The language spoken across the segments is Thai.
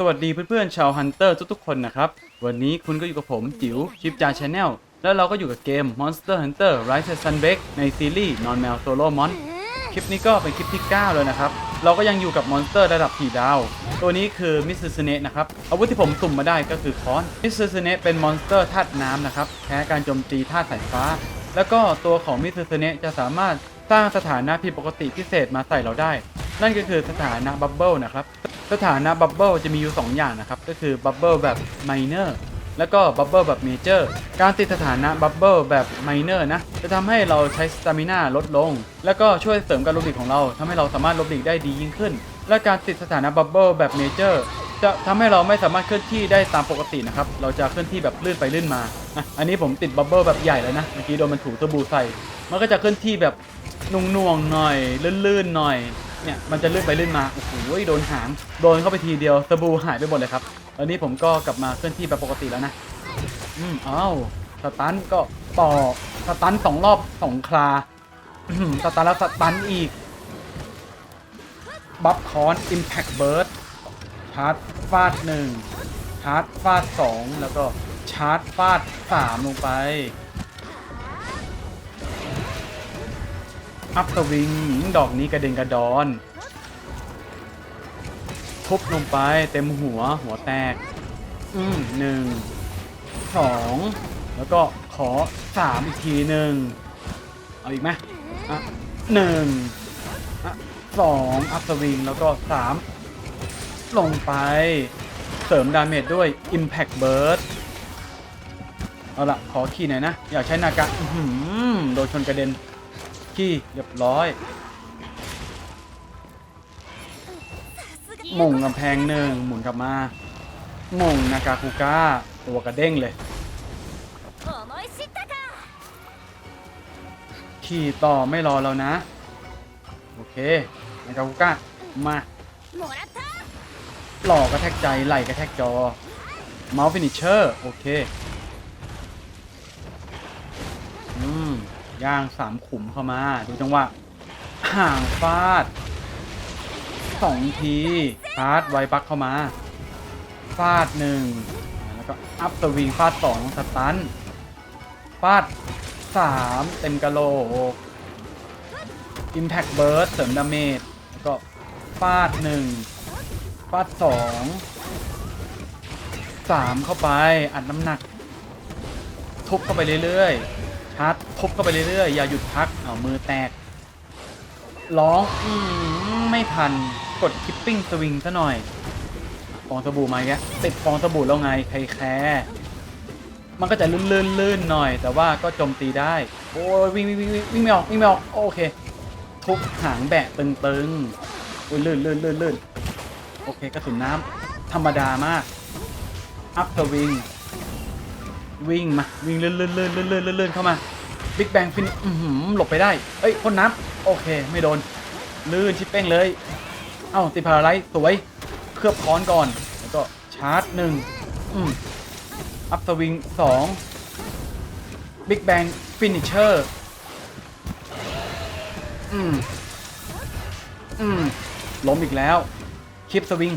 สวัสดีเพื่อนๆชาวฮันเตอร์ทุกๆคนนะครับ วันนี้คุณก็อยู่กับผมจิ๋วชิปจาชาแนลแล้วเราก็อยู่กับเกม Monster Hunter Rise of Sunbreak ในซีรีส์ Non Mail Solo Mon คลิปนี้ก็เป็นคลิปที่9แล้วนะครับ เราก็ยังอยู่กับมอนสเตอร์ระดับผีดาว ตัวนี้คือมิสซูสเนะนะครับ อาวุธที่ผมสุ่มมาได้ก็คือค้อนมิสซูสเนะเป็นมอนสเตอร์ธาตุน้ำนะครับแพ้การโจมตีธาตุสายฟ้า แล้วก็ตัวของมิสซูสเนะจะสามารถสร้างสถานะผิดปกติพิเศษมาใส่เราได้ นั่นก็คือสถานะบับเบิลนะครับ สถานะบับเบิลจะมีอยู่ 2 อย่างนะครับ ก็คือบับเบิลแบบไมเนอร์แล้วก็บับเบิลแบบเมเจอร์ การติดสถานะบับเบิลแบบไมเนอร์นะ จะทำให้เราใช้สตามินาลดลง แล้วก็ช่วยเสริมการลบหลีกของเราทำให้เราสามารถลบหลีกได้ดียิ่งขึ้น และการติดสถานะบับเบิลแบบเมเจอร์จะทำให้เราไม่สามารถเคลื่อนที่ได้ตามปกตินะครับ เราจะเคลื่อนที่แบบลื่นไปลื่นมาอะอันนี้ผมติดบับเบิลแบบใหญ่แล้วนะ เมื่อกี้โดนมันถูสบู่ใส่ มันก็จะเคลื่อนที่แบบนุ่งๆหน่อย ลื่นๆหน่อย เนี่ยมันจะลื่นไปลื่นมาโอ้โหโดนหางโดนเข้าไปทีเดียวสบู่หายไปหมดเลยครับตอนนี้ผมก็กลับมาเคลื่อนที่แบบปกติแล้วนะอืมอ้าวสตันก็ต่อสตันสองรอบสองคราสตันแล้วสตันอีกบัฟคอนอิมแพคเบิร์ดชาร์จฟาดหนึ่งชาร์จฟาดสองแล้วก็ชาร์จฟาดสามลงไป อัพสวิงดอกนี้กระเด็นกระดอน ทุบลงไปเต็มหัวหัวแตก อืมหนึ่งสองแล้วก็ขอสามอีกทีหนึ่งเอาอีกไหมอะหนึ่งอะสองอัพสวิงแล้วก็สามลงไป เสริมดาเมจด้วย Impact Burst เอาละขอขี่หน่อยนะ อยากใช้นากะอื้อหือโดนชนกระเด็น กี้เรียบร้อยมงกำแพงหนึ่งหมุนกลับมามงนากาคุก้าตัวกระเด้งเลยขี่ต่อไม่รอเรานะ โอเคนากาคุก้ามาหล่อกระแทกใจไหลกระแทกจอเมาส์ฟินิชเชอร์ โอเค ย่างสามขุมเข้ามา ดูจังหวะห่างฟาดสองทีชาร์จไวปักเข้ามาฟาดหนึ่งแล้วก็อัพสวิงฟาดสองสตันฟาดสามเต็มกะโหลก Impact Burst เสริมดาเมจแล้วก็ฟาดหนึ่งฟาดสองสามเข้าไปอัดน้ำหนัก ทุบเข้าไปเรื่อยๆ ชาร์จทุบเข้าไปเรื่อยๆ อย่าหยุดพักเอามือแตก ร้องอืมไม่ทัน กดคิปปิ้งสวิงซะหน่อย ฟองสบู่มาแกติดฟองสบู่แล้วไง ใครแคร์มันก็จะลื่นๆลื่นหน่อย แต่ว่าก็โจมตีได้ โอ้ยวิ่งวิ่งวิ่งวิ่งวิ่งไม่ออกวิ่งไม่ออกโอเค ทุบหางแบะตึงๆโอ้ยลื่นลื่นลื่นลื่นโอเคกระสุนน้ำธรรมดามาก อัพสวิง วิ่งมา วิ่งเลื่อนเลื่อนเลื่อนเลื่อนเลื่อนเลื่อนเข้ามาบิ๊กแบงฟินหลบไปได้ เอ้ยพ่นน้ำโอเค ไม่โดน ลื่นชิปเป้งเลย เอ้าติดพาราไลท์สวย เคลือบค้อนก่อน แล้วก็ชาร์จหนึ่งอัพสวิงสองบิ๊กแบงฟินิชเชอร์อืม อืม ล้มอีกแล้ว คลิปสวิง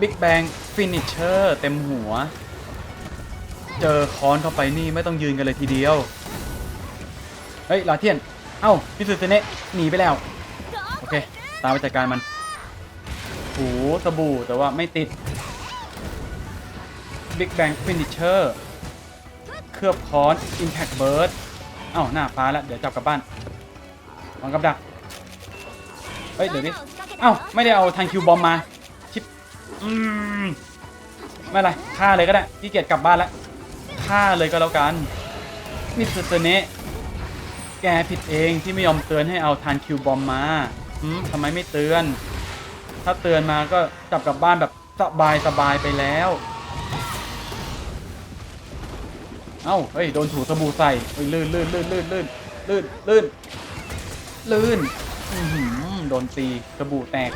บิ๊กแบงฟินิชเชอร์ เต็มหัว เจอคอนเข้าไปนี่ไม่ต้องยืนกันเลยทีเดียว เฮ้ยลาเทียน เอ้าพิสุเซเนะหนีไปแล้ว โอเค ตามไปจัดการมันโอ้สบู่แต่ว่าไม่ติดบิ๊กแบงฟินิชเชอร์เคลือบคอน Impact Burst เอ้าหน้าฟ้าแล้ว เดี๋ยวจับกลับบ้านวางกับดัก เฮ้ย เดี๋ยวนี้ เอ้า ไม่ได้เอาทันคิวบอมมา ชิป อืม ไม่เป็นไรฆ่าเลยก็ได้ขี้เกียจกลับบ้านแล้ว ฆ่าเลยก็แล้วกัน มิสเตอร์เนะแกผิดเองที่ไม่ยอมเตือนให้เอาทันคิวบอมมาหืมทำไมไม่เตือน ถ้าเตือนมาก็จับกลับบ้านแบบสบายสบายไปแล้ว เอ้า เฮ้ย โดนถูสบู่ใส่เฮ้ยลื่นลื่นลื่นลื่นลื่นลื่นลื่นลื่นอื้อหือโดนตีสบู่แตก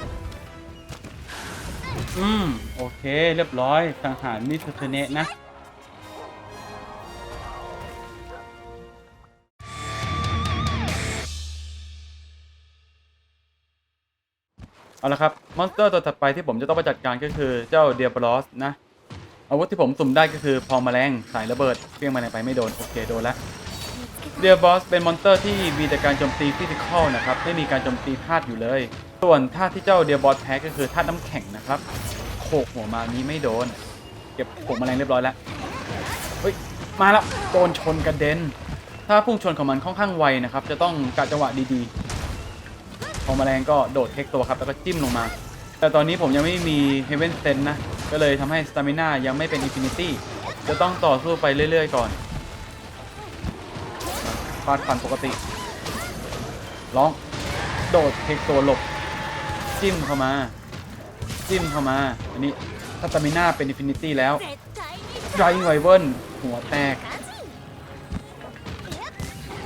อืม โอเค เรียบร้อยสังหารมิสเทเนะนะ เอาละครับ มอนสเตอร์ตัวถัดไปที่ผมจะต้องไปจัดการก็คือเจ้าเดียบลอสนะ อาวุธที่ผมสุ่มได้ก็คือพอแมลงสายระเบิดเพี้ยงแมลงไปไม่โดน โอเค โดนแล้วเดียบอสเป็นมอนสเตอร์ที่มีแต่การโจมตีฟิสิกอลนะครับ ไม่มีการโจมตีธาตุอยู่เลย ส่วนธาตุที่เจ้าเดียบอสแพ้ก็คือธาตุน้ำแข็งนะครับโขกหัวมานี้ไม่โดน เก็บโขกแมลงเรียบร้อยแล้วเฮ้ยมาแล้วโดนชนกระเด็น ถ้าพุ่งชนของมันค่อนข้างไวนะครับจะต้องกะจังหวะดีๆ พอมแมลงก็โดดเทคตัวครับ แล้วก็จิ้มลงมา แต่ตอนนี้ผมยังไม่มีเฮเวนเซนนะ ก็เลยทำให้สตามิน่ายังไม่เป็นอินฟินิตี้จะต้องต่อสู้ไปเรื่อย ๆ ก่อนฟาดฟันปกติร้องโดดเทคตัวหลบ จิ้มเข้ามา จิ้มเข้ามา อันนี้ถ้าสตามิน่าเป็นอินฟินิตี้แล้วไดร์ไวเวิร์นหัวแตก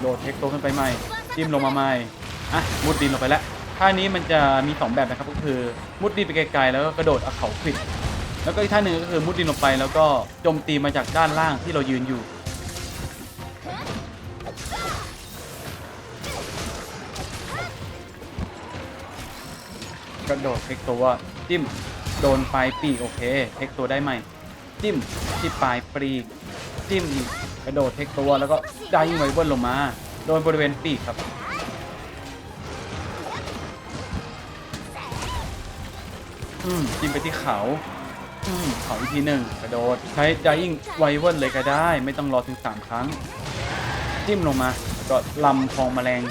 โดดเทคตัวขึ้นไปใหม่ จิ้มลงมาใหม่ อะมุดดินลงไปแล้ว ท่านี้มันจะมี2แบบนะครับก็คือมุดดินไปไกลๆแล้วก็กระโดดเอาเขาขวิดแล้วก็อีกท่าหนึ่งก็คือมุดดินลงไป แล้วก็โจมตีมาจากด้านล่างที่เรายืนอยู่กระโดดเทคตัวจิ้มโดนปลายปีกโอเคเทคตัวได้ใหมจิ้มที่ปลายปีกจิ้มอีกกระโดดเทคตัวแล้วก็ได้ยิงไวเบิลลงมา โดนบริเวณปีกครับ จิ้มไปที่เขาเขาอีกทีหนึ่งกระโดด ใช้ดายิงไว w i v e r เลยก็ได้ ไม่ต้องรอถึง 3 ครั้ง จิ้มลงมาก็ลำทองแมลง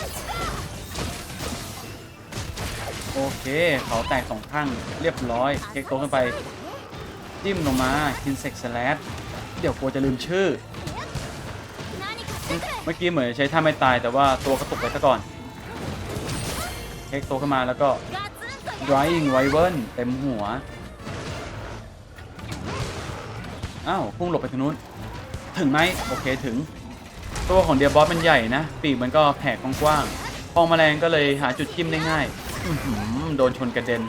โอเค เขาแตกสองข้างเรียบร้อยเก็กโตขึ้นไป จิ้มลงมาคินเซ็กสแลดเดี๋ยวกลัวจะลืมชื่อ เมื่อกี้เหมือนใช้ท่าไม่ตายแต่ว่าตัวกระตุกไปซะก่อนเทคโตขึ้นมาแล้วก็ drying wyvern เต็มหัว อ้าวพุ่งหลบไปทางนู้น ถึงไหมโอเคถึง ตัวของเดียบอสมันใหญ่นะ ปีกมันก็แผ่กว้างๆพองแมลงก็เลยหาจุดจิ้มได้ง่ายอืโดนชนกระเด็น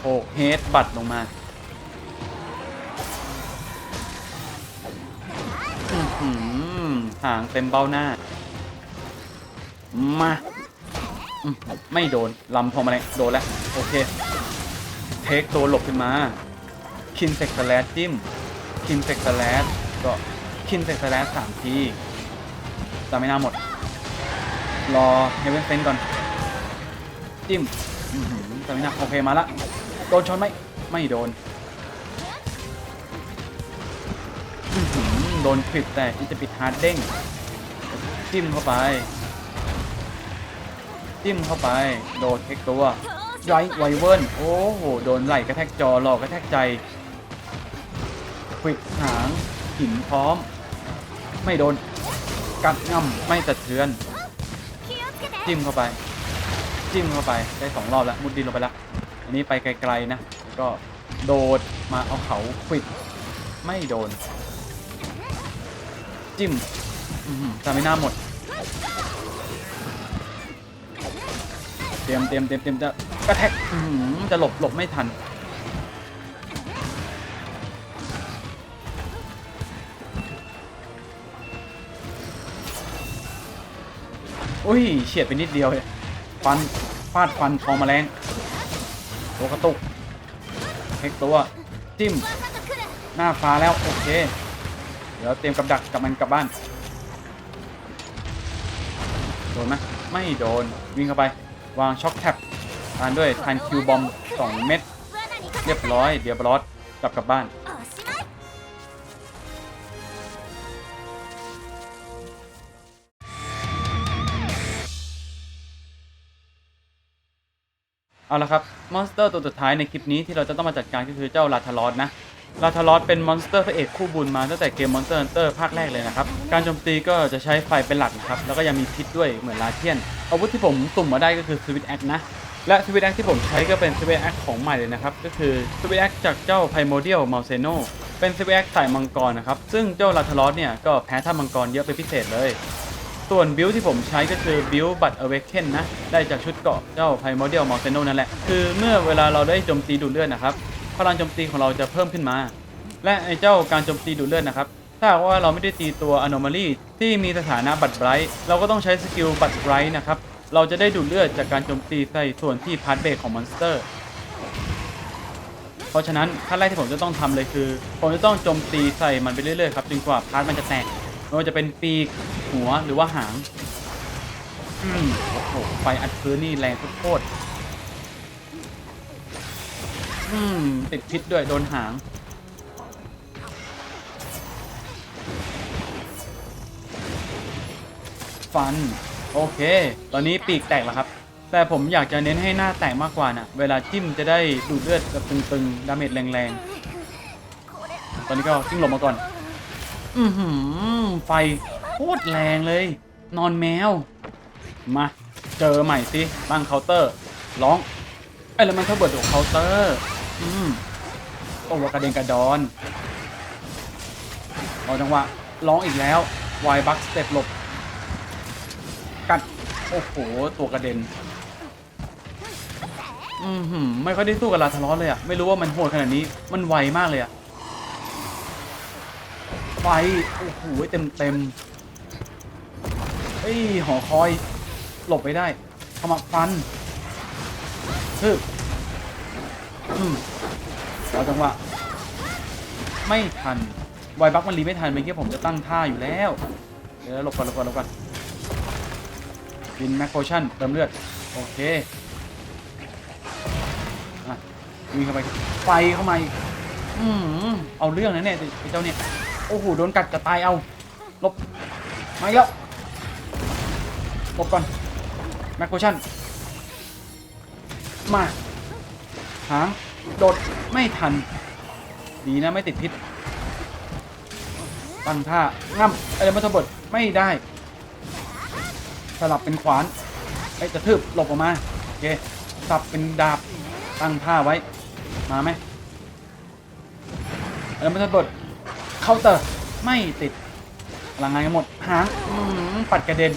โอ้เฮดบัตรลงมาหือหางเต็มเบ้าหน้า มา ไม่โดนลำพอมาแรงโดนแล้ว โอเค เทคตัวหลบขึ้นมา คินเซ็กสแลดจิ้ม คินเซ็กสแลดก็คินเซ็กสแลดสามทีจำไม่น่าหมด รอเฮเวนเซนก่อน จิ้มอื้อหือจำไม่น่าโอเคมาละ โดนชนไหมไม่โดน โดนคลิปแต่จะปิดฮาร์ดเด้ง จิ้มเข้าไป จิ้มเข้าไป โดนเทคตัวย้อยไวเวิร์นโอ้โห โดนไหลกระแทกจอหลอกกระแทกใจควิดหางหินพร้อม ไม่โดน กัดง่ำไม่สะเทือน จิ้มเข้าไป จิ้มเข้าไปได้สองรอบแล้วมุดดินลงไปแล้วอันนี้ไปไกลๆนะ ก็โดดมาเอาเขาควิดไม่โดน จิ้มสไม่น่าหมด เตรียมเตรียมเตรียมเตรียมจะกระแทกอื้จะหลบหลบไม่ทัน อุ้ยเฉียดไปนิดเดียวเลยฟันฟาดฟันคอมาแรงตัวกระตุกเทคตัวจิ้ม หน้าฟ้าแล้ว โอเค เดี๋ยวเตรียมกับดักกับมันกลับบ้าน โดนไหมไม่โดน วิ่งเข้าไป วางช็อคแท็บทานด้วยทานคิวบอมสองเม็ดเรียบร้อยเดียบรอสกลับกลับบ้าน เอาละครับ มอนสเตอร์ตัวสุดท้ายในคลิปนี้ที่เราจะต้องมาจัดการก็คือเจ้าลาทารอสนะ ลาทารอสเป็นมอนสเตอร์พระเอกคู่บุญมาตั้งแต่เกมมอนสเตอร์ n ันเตอร์ภาคแรกเลยนะครับ การโจมตีก็จะใช้ไฟเป็นหลักนะครับ แล้วก็ยังมีพิษด้วยเหมือนลาเทียน อาวุธที่ผมสุ่มมาได้ก็คือสวิตแอคนะ และสวิตแอคที่ผมใช้ก็เป็นสวิตแอคของใหม่เลยนะครับ ก็คือสวิตแอคจากเจ้าไพโมเดียลมาเซโนเป็นสวิตแอคสายมังกรนะครับ ซึ่งเจ้าลาทารอสเนี่ยก็แพ้ท่ามังกรเยอะเป็นพิเศษเลย ส่วนบิลที่ผมใช้ก็คือบิลบัตเอเวกเคนนะ ได้จากชุดเกาะเจ้าไพโมเดียลมอ s เซโนนั่นแหละ คือเมื่อเวลาเราได้โจมตีดูดเลือดนะครับ พลังโจมตีของเราจะเพิ่มขึ้นมา และไอ้เจ้าการโจมตีดูดเลือดนะครับ ถ้าว่าเราไม่ได้ตีตัว anomaly ที่มีสถานะบัตรไบรท์เราก็ต้องใช้สกิลบัตรไบรท์นะครับ เราจะได้ดูดเลือดจากการโจมตีใส่ส่วนที่พาร์ทเบรกของมอนสเตอร์ เพราะฉะนั้นขั้นแรกที่ผมจะต้องทำเลยคือ ผมจะต้องโจมตีใส่มันไปเรื่อยๆครับจนกว่าพาร์ทมันจะแตกไม่ว่าจะเป็นปีกหัวหรือว่าหางอืมโอ้โหไฟอัดพื้นนี่แรงโคตร อืม ติดพิษด้วยโดนหาง ฟัน โอเค ตอนนี้ปีกแตกแล้วครับ แต่ผมอยากจะเน้นให้หน้าแตกมากกว่านะเวลาจิ้มจะได้ดูดเลือดแบบตึงๆ ดาเมจแรงๆ ตอนนี้ก็จิ้งหลบมาก่อน อือหือ ไฟโคตรแรงเลย นอนแมว มา เจอใหม่สิตั้งเคาน์เตอร์ ร้องไอ้แล้วมันเขาเบิดของเคาน์เตอร์ อืมโอ้วกระเด็นกระดอนรอจังหวะร้องอีกแล้ววายบัคสเต็ปหลบ กัด โอ้โห ตัวกระเด็น อืมหืมไม่ค่อยได้สู้กับลาทารอสเลยอะไม่รู้ว่ามันโหดขนาดนี้ มันไวมากเลยอะไฟโอ้โห เต็มเต็มเฮ้ย หอคอย หลบไปได้ขมับฟันฮึบอืม เอาจังหวะไม่ทันไวบักมันรีไม่ทันเมื่อกี้ผมจะตั้งท่าอยู่แล้ว เดี๋ยวหลบก่อนหลบก่อนหลบก่อนบินแมคโคชั่นเติมเลือด โอเคอะวิ่งเข้าไปไฟเข้ามาอีกอืมเอาเรื่องนะเนี่ยไอ้เจ้าเนี่ยโอ้โหโดนกัดจะตายเอาหลบมาแล้วหลบก่อนแมคโคชั่นมา หางโดดไม่ทัน ดีนะไม่ติดพิษ ตั้งท่าง่ำอะไรมาทบดไม่ได้ สลับเป็นขวานไอ้ยจะทืบหลบออกมา โอเคสับเป็นดาบตั้งท่าไว้ มาไหมแล้วมันจะบดเคาน์เตอร์ไม่ติดพลังงานกันหมดหางอื้อหือปัดกระเด็น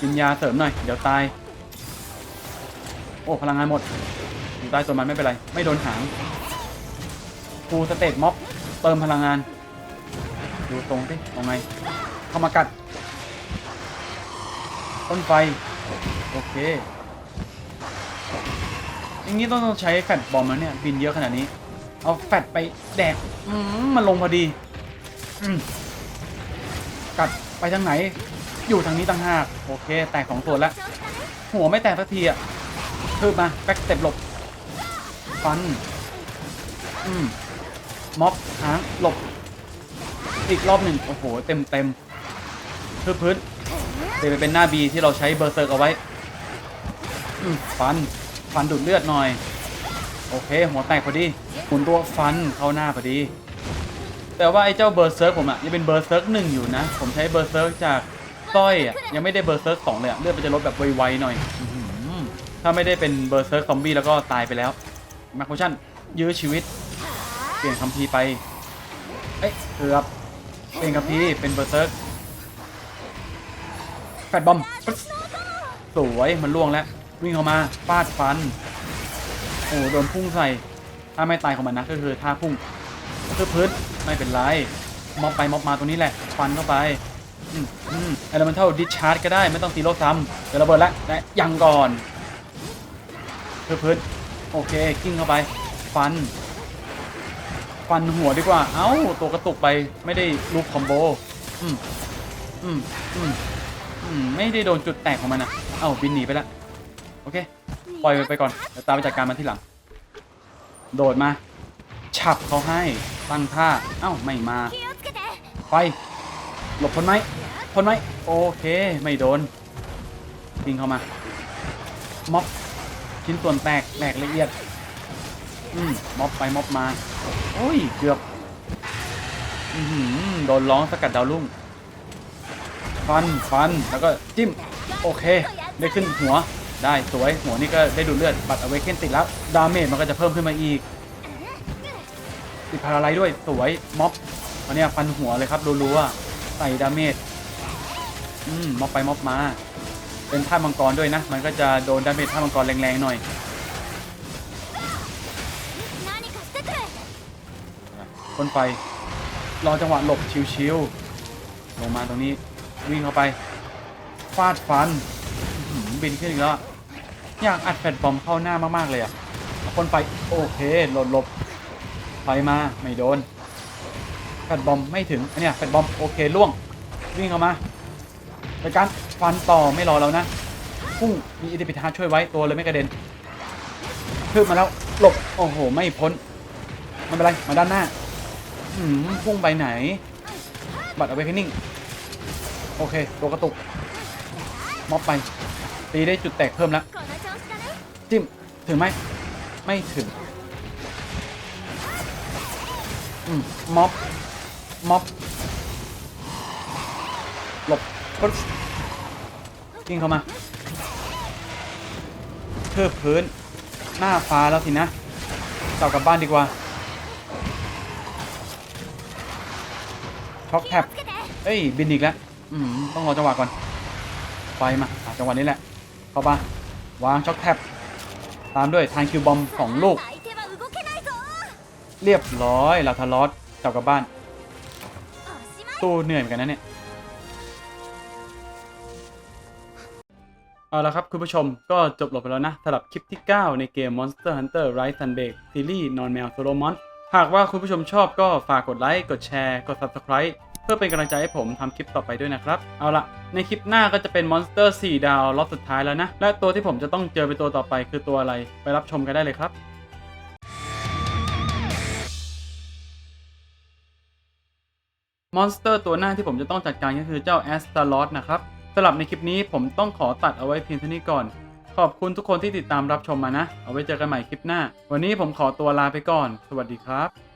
กินยาเสริมหน่อย เดี๋ยวตาย โอ้ พลังงานหมด อยู่ใต้ต้นไม้ไม่เป็นไร ไม่โดนหางฟูสเตตม็อบเติมพลังงาน ดูตรงสิเอาไง เข้ามากัด ต้นไฟ โอเคอย่างนี้ต้องใช้แฟตบอมแล้วเนี่ย บินเยอะขนาดนี้ เอาแฟตไปแดกมันลงพอดีอกัดไปทางไหน อยู่ทางนี้ต่างหาก โอเค แตกของตัวแล้ว หัวไม่แตกสักทีอะคืบมา แบ็กเต็ปหลบ ฟัน อืมม็อบหางหลบ อีกรอบหนึ่งโอ้โห เต็มเต็มพืบพื้นเปลี่ยนไปเป็นหน้า B ที่เราใช้เบอร์เซิร์กเอาไว้ อืมฟัน ฟันดูดเลือดหน่อย โอเค หัวแตกพอดีหมุนตัวฟันเข้าหน้าพอดี แต่ว่าไอ้เจ้าเบอร์เซิร์กผมอะยังเป็นเบอร์เซิร์กหนึ่งอยู่นะ ผมใช้เบอร์เซิร์กจากสร้อยอะยังไม่ได้เบอร์เซิร์กสองเลยอะเลือดมันจะลดแบบไวๆหน่อยถ้าไม่ได้เป็นเบอร์เซิร์กซอมบี้แล้วก็ตายไปแล้ว แมคโคชั่นยื้อชีวิต เปลี่ยนคัมภีร์ไป เอ้ยเกือบเปลี่ยนคัมภีร์เป็นเบอร์เซิร์กแฟดบอมสวยมันล่วงแล้ว วิ่งเข้ามาฟาดฟัน โอ้โดนพุ่งใส่ ถ้าไม่ตายของมันนะก็คือท่าพุ่งคือพื้นไม่เป็นไรมอบไปมอบมาตรงนี้แหละฟันเข้าไปอืมอืมเอลเมนทัลดิชาร์จก็ได้ไม่ต้องตีโลซ้ำเดี๋ยวระเบิดแล้วและยังก่อนคือพื้น โอเคกิ้งเข้าไป ฟัน ฟันหัวดีกว่า เอ้า ตัวกระตุกไปไม่ได้ลูกคอมโบ อืมอืมอืมอืมไม่ได้โดนจุดแตกของมันอะ เอ้าบินหนีไปละ โอเค ปล่อยไปก่อนเดี๋ยวตามไปจัดการมันที่หลัง โดดมา ฉับเขาให้ ตั้งท่า เอ้า ไม่มาไฟหลบพ้นไหมพ้นไหมโอเค ไม่โดนกิงเข้ามา ม็อบ ชิ้นส่วนแตกแตกละเอียด อืมม็อบไปม็อบมา โอ้ย เกือบ อือหือโดนร้องสกัดดาวรุ่ง ฟันฟันแล้วก็จิ้ม โอเค ได้ขึ้นหัว ได้สวย หัวนี่ก็ได้ดูดเลือด บัตรเอาไว้เค้นติดแล้ว ดาเมจมันก็จะเพิ่มขึ้นมาอีก ติดพาราไลด้วย สวย ม็อบอันเนี้ยฟันหัวเลยครับรัวๆใส่ดาเมจ อืมม็อบไปม็อบมา เป็นท่ามังกรด้วยนะ มันก็จะโดนดาเมจท่ามังกรแรงๆหน่อยคนไปรอจังหวะหลบชิวๆลงมาตรงนี้วิ่งเข้าไปฟาดฟันบินขึ้นอีกแล้วอยากอัดแฟดบอมเข้าหน้ามากๆเลยอะคนไปโอเคหลบหลบไปมาไม่โดนแฟดบอมไม่ถึงเนี่ยแฟดบอมโอเคล่วงวิ่งเข้ามาไปกัน ฟันต่อไม่รอแล้วนะพุ่งมีอิติปิทาช่วยไว้ตัวเลยไม่กระเด็นพึ่มมาแล้วหลบโอ้โห ไม่พ้นไม่เป็นไรมาด้านหน้าอืมพุ่งไปไหน บัตรเอาไว้แค่นิ่งโอเค ตัวกระตุกม็อบไปตีได้จุดแตกเพิ่มแล้วจิ้มถึงไหมไม่ถึงอืมม็อบม็อบหลบ วิ่งเข้ามาเทิบพื้น หน้าฟ้าแล้วสินะเจับกลับบ้านดีกว่าช็อกแท็บเอ้ย บินอีกแล้วต้องรอจังหวะก่อน ไปมาจังหวะนี้แหละ เข้าไปวางช็อกแท็บตามด้วยทางคิวบอมสองลูก เรียบร้อยลาทารอสเจับกลับบ้านตู้เหนื่อยเหมือนกันนะเนี่ย เอาละครับคุณผู้ชมก็จบลงไปแล้วนะสำหรับคลิปที่ 9 ในเกม Monster Hunter Rise and Break ซีรีส์นอนแมวโซโลมอนหากว่าคุณผู้ชมชอบก็ฝากกดไลค์ กดแชร์ กด Subscribe เพื่อเป็นกำลังใจให้ผมทำคลิปต่อไปด้วยนะครับ เอาละในคลิปหน้าก็จะเป็น Monster 4ดาวรอบสุดท้ายแล้วนะ และตัวที่ผมจะต้องเจอเป็นตัวต่อไปคือตัวอะไรไปรับชมกันได้เลยครับมอนสเตอร์ตัวหน้าที่ผมจะต้องจัดการก็คือเจ้าแอสตาลอสนะครับ สำหรับในคลิปนี้ผมต้องขอตัดเอาไว้เพียงเท่านี้ก่อน ขอบคุณทุกคนที่ติดตามรับชมมานะ เอาไว้เจอกันใหม่คลิปหน้า วันนี้ผมขอตัวลาไปก่อน สวัสดีครับ